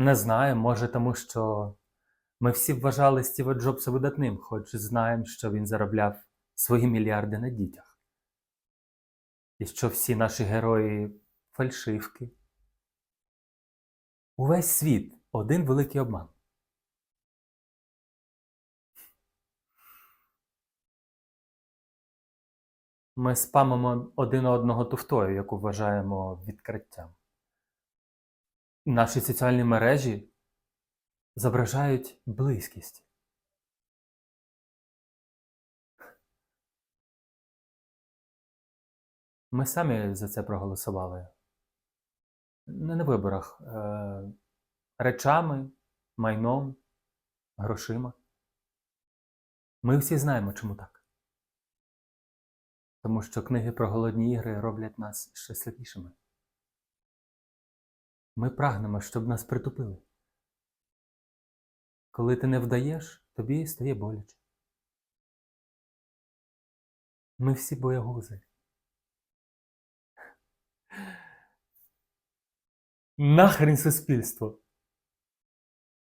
Не знаю, може тому, що ми всі вважали Стіва Джобса видатним, хоч знаємо, що він заробляв свої мільярди на дітях. І що всі наші герої фальшивки. Увесь світ один великий обман. Ми спамимо один одного туфтою, яку вважаємо відкриттям. Наші соціальні мережі зображають близькість. Ми самі за це проголосували. Не на виборах, е, речами, майном, грошима. Ми всі знаємо, чому так. Тому що книги про голодні ігри роблять нас щасливішими. Ми прагнемо, щоб нас притупили. Коли ти не вдаєш, тобі стає боляче. Ми всі боягузи. Нахрен суспільство.